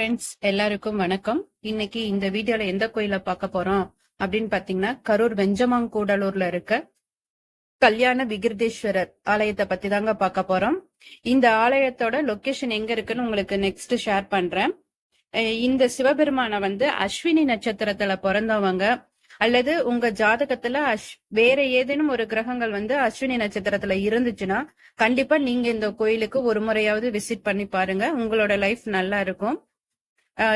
Friends எல்லாருக்கும் வணக்கம். இன்னைக்கு இந்த வீடியோல எந்த கோயில பார்க்க போறோம் அப்படின்னு பாத்தீங்கன்னா கரூர் வெஞ்சமாங்கூடலூர்ல இருக்க கல்யாண விகிருதேஸ்வரர் ஆலயத்தை பத்தி தாங்க பார்க்க போறோம். இந்த ஆலயத்தோட லொகேஷன் எங்க இருக்குன்னு உங்களுக்கு நெக்ஸ்ட் ஷேர் பண்றேன். இந்த சிவபெருமானை வந்து அஸ்வினி நட்சத்திரத்துல பிறந்தவங்க அல்லது உங்க ஜாதகத்துல அஷ் வேற ஏதேனும் ஒரு கிரகங்கள் வந்து அஸ்வினி நட்சத்திரத்துல இருந்துச்சுன்னா கண்டிப்பா நீங்க இந்த கோயிலுக்கு ஒரு முறையாவது விசிட் பண்ணி பாருங்க. உங்களோட லைஃப் நல்லா இருக்கும்.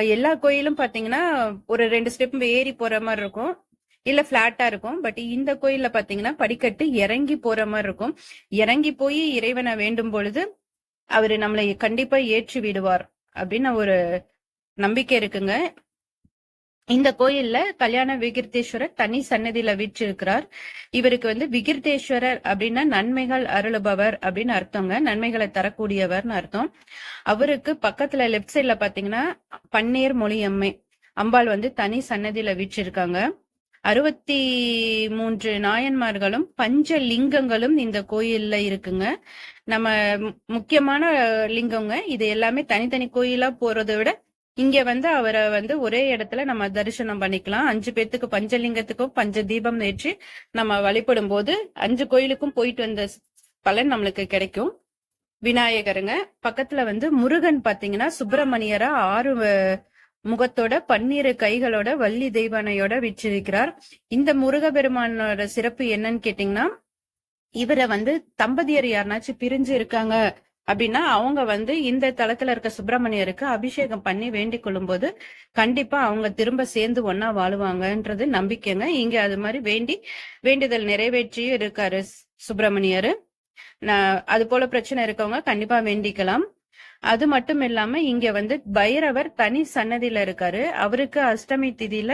எல்லா கோயிலும் பாத்தீங்கன்னா ஒரு ரெண்டு ஸ்டெப் ஏறி போற மாதிரி இருக்கும். இல்ல பிளாட்டா இருக்கும். பட் இந்த கோயில்ல பாத்தீங்கன்னா படிக்கட்டு இறங்கி போற மாதிரி இருக்கும். இறங்கி போய் இறைவனை வேண்டும் பொழுது அவரு நம்மளை கண்டிப்பா ஏற்றி விடுவார். அப்படின்னு ஒரு நம்பிக்கை இருக்குங்க. இந்த கோயில்ல கல்யாண விகிர்தேஸ்வரர் தனி சன்னதியில வீற்றிருக்கிறார். இவருக்கு வந்து விகிர்தேஸ்வரர் அப்படின்னா நன்மைகள் அருளுபவர் அப்படின்னு அர்த்தங்க. நன்மைகளை தரக்கூடியவர்னு அர்த்தம். அவருக்கு பக்கத்துல லெஃப்ட் சைட்ல பாத்தீங்கன்னா பன்னீர் மொழியம்மை அம்பாள் வந்து தனி சன்னதியில வீற்றிருக்காங்க. அறுபத்தி மூன்று நாயன்மார்களும் பஞ்ச லிங்கங்களும் இந்த கோயில்ல இருக்குங்க. நம்ம மு- முக்கியமான லிங்கங்க. இது எல்லாமே தனித்தனி கோயிலா போறதை விட இங்க வந்து அவரை வந்து ஒரே இடத்துல நம்ம தரிசனம் பண்ணிக்கலாம். அஞ்சு பேத்துக்கு பஞ்சலிங்கத்துக்கும் பஞ்ச தீபம் ஏற்றி நம்ம வழிபடும் போது அஞ்சு கோயிலுக்கும் போயிட்டு வந்த பலன் நம்மளுக்கு கிடைக்கும். விநாயகருங்க பக்கத்துல வந்து முருகன் பாத்தீங்கன்னா சுப்பிரமணியரா ஆறு முகத்தோட பன்னிரு கைகளோட வள்ளி தெய்வானையோட வீச்சிருக்கிறார் இந்த முருகபெருமானோட சிறப்பு என்னன்னு கேட்டீங்கன்னா இவரை வந்து தம்பதியர் யாருனாச்சும் பிரிஞ்சு இருக்காங்க அப்படின்னா அவங்க வந்து இந்த தளத்துல இருக்க சுப்பிரமணியருக்கு அபிஷேகம் பண்ணி வேண்டிக் கொள்ளும்போது கண்டிப்பா அவங்க திரும்ப சேர்ந்து ஒன்னா வாழுவாங்கன்றது நம்பிக்கைங்க. இங்க அது மாதிரி வேண்டி வேண்டுதல் நிறைவேற்றியும் இருக்காரு சுப்பிரமணியர். நான் அது போல பிரச்சனை இருக்கவங்க கண்டிப்பா வேண்டிக்கலாம். அது மட்டும் இல்லாம இங்க வந்து பைரவர் தனி சன்னதியில இருக்காரு. அவருக்கு அஷ்டமி திதியில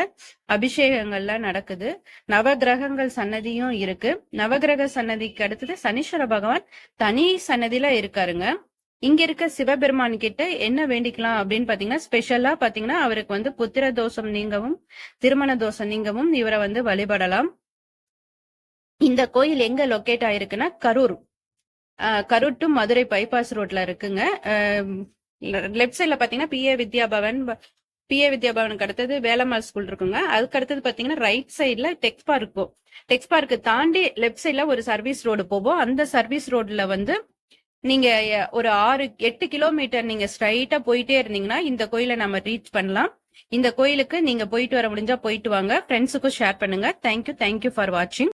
அபிஷேகங்கள்லாம் நடக்குது. நவகிரகங்கள் சன்னதியும் இருக்கு. நவகிரக சன்னதிக்கு அடுத்தது சனீஸ்வர பகவான் தனி சன்னதியில இருக்காருங்க. இங்க இருக்க சிவபெருமான் கிட்ட என்ன வேண்டிக்கலாம் அப்படின்னு பாத்தீங்கன்னா ஸ்பெஷலா பாத்தீங்கன்னா அவருக்கு வந்து புத்திர தோஷம் நீங்கவும் திருமண தோஷம் நீங்கவும் இவரை வந்து வழிபடலாம். இந்த கோயில் எங்க லொக்கேட் ஆயிருக்குன்னா கரூர். கரூர் டு மதுரை பைபாஸ் ரோட்ல இருக்குங்க. லெஃப்ட் சைட்ல பாத்தீங்கன்னா பிஏ வித்யா பவன் பிஏ வித்யா பவனுக்கு அடுத்தது வேலம்மாள் ஸ்கூல் இருக்குங்க. அதுக்கு அடுத்தது பாத்தீங்கன்னா ரைட் சைட்ல டெக்ஸ் பார்க் போகும் டெக்ஸ் பார்க்கு தாண்டி லெஃப்ட் சைட்ல ஒரு சர்வீஸ் ரோடு போவோம் அந்த சர்வீஸ் ரோட்ல வந்து நீங்க ஒரு ஆறு எட்டு கிலோமீட்டர் நீங்க ஸ்ட்ரைட்டா போயிட்டே இருந்தீங்கன்னா இந்த கோயிலை நம்ம ரீச் பண்ணலாம். இந்த கோயிலுக்கு நீங்க போயிட்டு வர முடிஞ்சா போயிட்டு வாங்க. ஃப்ரெண்ட்ஸுக்கும் ஷேர் பண்ணுங்க. தேங்க்யூ தேங்க்யூ ஃபார் வாட்சிங்